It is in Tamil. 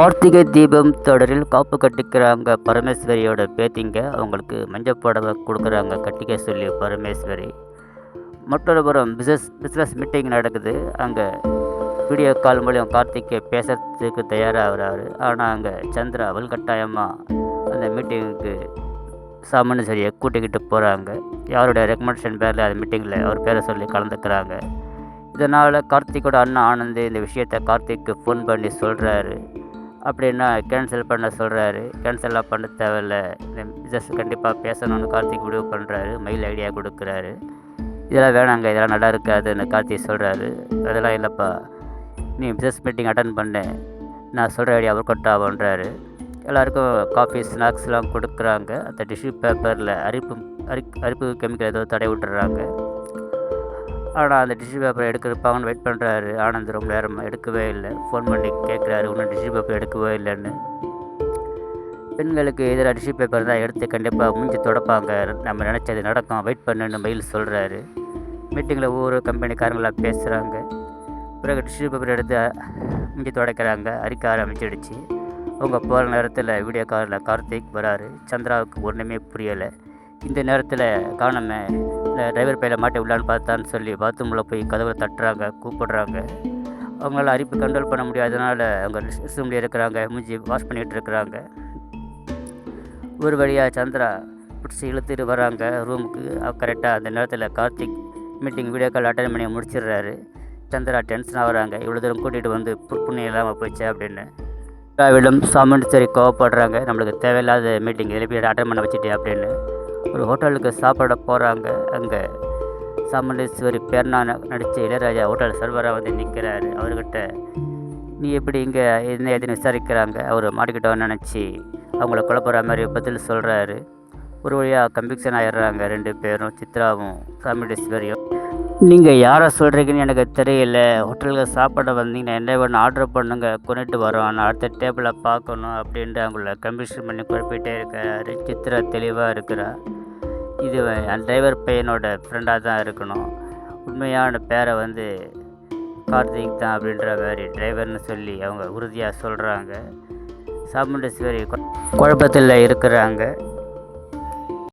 கார்த்திகை தீபம் தொடரில் காப்பு கட்டிக்கிறாங்க பரமேஸ்வரியோட பேத்திங்க. அவங்களுக்கு மஞ்சள் புடவை கொடுக்குறாங்க கட்டிக்க சொல்லி பரமேஸ்வரி. மற்றொரு புறம் பிஸ்னஸ் பிஸ்னஸ் மீட்டிங் நடக்குது. அங்கே வீடியோ கால் மூலியம் கார்த்திகை பேசுறதுக்கு தயாராகிறாரு. ஆனால் அங்கே சந்திரா வல்கட்டாயமாக அந்த மீட்டிங்குக்கு சரியை கூட்டிக்கிட்டு போகிறாங்க யாருடைய ரெக்கமெண்டேஷன் பேரில் அந்த மீட்டிங்கில் அவர் பேரை சொல்லி கலந்துக்கிறாங்க. இதனால் கார்த்திகோட அண்ணன் ஆனந்த் இந்த விஷயத்தை கார்த்திக்கு ஃபோன் பண்ணி சொல்கிறாரு அப்படின்னா கேன்சல் பண்ண சொல்கிறாரு கேன்சல்லாம் பண்ண தேவையில்ல. ஜஸ்ட் கண்டிப்பாக பேசணும்னு கார்த்திக் முடிவு பண்ணுறாரு மெயில் ஐடியா கொடுக்குறாரு. இதெல்லாம் வேணாங்க. இதெல்லாம் நல்லா இருக்காதுன்னு கார்த்திக் சொல்கிறாரு அதெல்லாம் இல்லைப்பா. நீ பிஸ்னஸ் மீட்டிங் அட்டன் பண்ணு. நான் சொல்கிற ஐடியா ஒர்க் அவுட் ஆகுன்றாரு எல்லாருக்கும் காஃபி ஸ்நாக்ஸ்லாம் கொடுக்குறாங்க. அந்த டிஷ்யூ பேப்பரில் அரிப்பு அரி அரிப்பு கெமிக்கல் ஏதோ தடை விட்டுறாங்க. ஆனால் அந்த டிஷ்யூ பேப்பர் எடுக்கிறப்பாங்கன்னு வெயிட் பண்ணுறாரு ஆனந்த் ரொம்ப நேரம் எடுக்கவே இல்லை. ஃபோன் பண்ணி கேட்குறாரு இன்னும் டிஷ்யூ பேப்பர் எடுக்கவே இல்லைன்னு. பெண்களுக்கு எதிராக டிஷ்யூ பேப்பர் தான் எடுத்து கண்டிப்பாக முடிஞ்சு தொடப்பாங்க. நம்ம நினச்சது நடக்கும். வெயிட் பண்ணுன்னு மெயில் சொல்கிறாரு மீட்டிங்கில் ஒவ்வொரு கம்பெனிக்காரங்களாக பேசுகிறாங்க பிறகு டிஷ்யூ பேப்பர் எடுத்து முடிஞ்சு துடைக்கிறாங்க. அரிக்க ஆரம்பிச்சிடுச்சு. அவங்க போகிற நேரத்தில் வீடியோ காரில் கார்த்திக் வராரு. சந்திராவுக்கு ஒன்றுமே புரியலை. இந்த நேரத்தில் காணாமல் டிரைவர் பையில மாட்டி உள்ளான்னு பார்த்தான்னு சொல்லி பாத்ரூமில் போய் கதவை தட்டுறாங்க கூப்பிடுறாங்க. அவங்களால அரிப்பு கண்ட்ரோல் பண்ண முடியாதனால அவங்க ரூம்லேயே இருக்கிறாங்க மூஞ்சி வாஷ் பண்ணிகிட்டு இருக்கிறாங்க. ஒரு வழியாக சந்திரா பிடிச்சி இழுத்துட்டு வராங்க ரூமுக்கு கரெக்டாக அந்த நேரத்தில் Karthik meeting video call attend பண்ணி முடிச்சிடுறாரு. சந்திரா டென்ஷன் வராங்க. இவ்வளோ தூரம் கூட்டிகிட்டு வந்து புண்ணியம் இல்லாமல் போச்சு அப்படின்னு. விடம் சரி கோவப்படுறாங்க. நம்மளுக்கு தேவையில்லாத மீட்டிங் எழுப்பி அட்டன் பண்ண வச்சுட்டேன் அப்படின்னு. ஒரு ஹோட்டலுக்கு சாப்பிட போகிறாங்க அங்கே சாமுண்டேஸ்வரி பேர்னா நடித்த இளையராஜா ஹோட்டல் சர்வராக வந்து நிற்கிறாரு அவர்கிட்ட நீ எப்படி இங்கே என்ன ஏதுன்னு விசாரிக்கிறாங்க? அவர் மாட்டிக்கிட்டோன்னு நினச்சி அவங்கள குழப்புற மாதிரி பதில் சொல்கிறாரு ஒரு வழியாக கன்விக்ஷன் ஆயிடுறாங்க ரெண்டு பேரும் சித்ராவும் சாமுண்டேஸ்வரியும். நீங்கள் யாரை சொல்கிறீங்கன்னு எனக்கு தெரியல. ஹோட்டலுக்கு சாப்பிட வந்தீங்கன்னா என்ன வேணும் ஆர்டர் பண்ணுங்க. கொண்டுட்டு வரோம். நான் அடுத்த டேபிளை பார்க்கணும் அப்படின்ட்டு அவங்கள கன்விக்ஷன் பண்ணி குறிப்பிட்டே இருக்காரு. சித்ரா தெளிவாக இருக்கிறா. இது அந்த டிரைவர் பையனோட ஃப்ரெண்டாக தான் இருக்கணும். உண்மையான பேரை வந்து கார்த்திக் தான் அப்படின்ற மாதிரி டிரைவர்னு சொல்லி அவங்க உறுதியாக சொல்கிறாங்க சாமுண்டேஸ்வரி குழப்பத்தில் இருக்கிறாங்க.